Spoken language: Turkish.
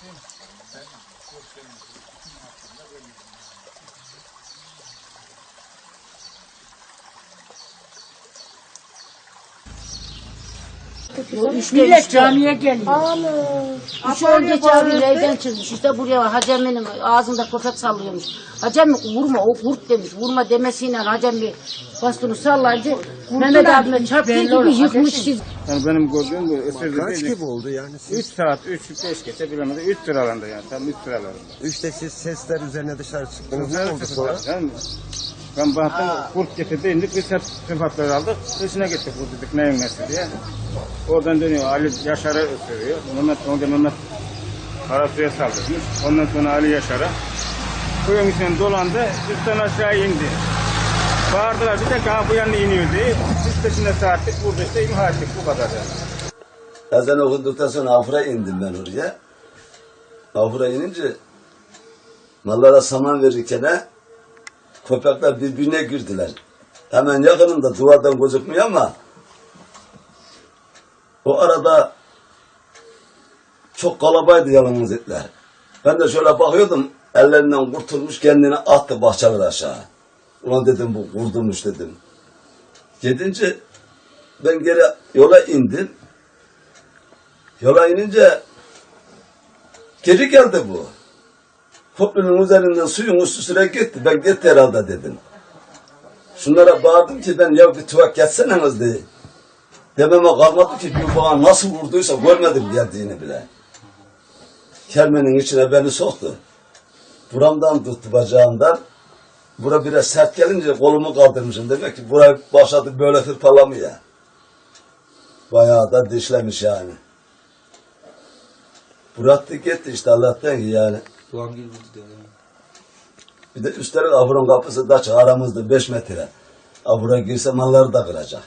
Sí, sí, sí. Millet camiye geliyor. Üç ay geç abi evden çıkmış. İşte buraya var. Hacem benim ağzında köpek sallıyormuş. Hacem vurma o kurt demiş. Vurma demesiyle Hacem bir bastonu sallayınca Mehmet abime çarptığı gibi yıkmış. ateşi. Yani benim gördüğüm bu ısırdı Kaç gibi oldu yani? 3 saat, 3 5 geçe bilemedi. 3 sıralarında yani. Tam 3 sıralarında. Üçte siz sesler üzerine dışarı çıktınız. Ne oldu sonra? Yani ben baktım kurt getirdi indik biz hep sıfatları aldık. Dışına gittik bu dedik neyin nesi diye. Oradan dönüyor Ali Yaşar'ı ısırıyor. Mehmet, orada Mehmet Karasu'ya saldırmış. Ondan sonra Ali Yaşar'a. Kuyunun içine dolandı. Üstten aşağı indi. Bağırdılar bir de daha bu yana iniyor diye. Biz peşinde saatlik burada işte imha ettik bu kadar yani. Ezan okunduktan sonra Afur'a indim ben oraya. Afur'a inince mallara saman verirken köpekler birbirine girdiler. Hemen yakınımda duvardan gözükmüyor ama o arada çok kalabaydı yalnız etler. Ben de şöyle bakıyordum ellerinden kurtulmuş kendini attı bahçeler aşağı. Ulan dedim bu vurdurmuş dedim. Gidince ben geri yola indim. Yola inince geri geldi bu. Köprünün üzerinden suyun üstü süre gitti. Ben gitti herhalde dedim. Şunlara bağırdım ki ben ya bir tuvak geçseniz diye. Dememe kalmadı ki bir bana nasıl vurduysa görmedim geldiğini bile. Kermenin içine beni soktu. Buramdan tuttu bacağımdan. Bura biraz sert gelince kolumu kaldırmışım. Demek ki burayı başladı böyle hırpalamaya. Bayağı da dişlemiş yani. Bıraktı gitti işte Allah'tan ki yani. Bir de üstelik ahurun kapısı da aramızda 5 metre. Ahura girse malları da kıracak.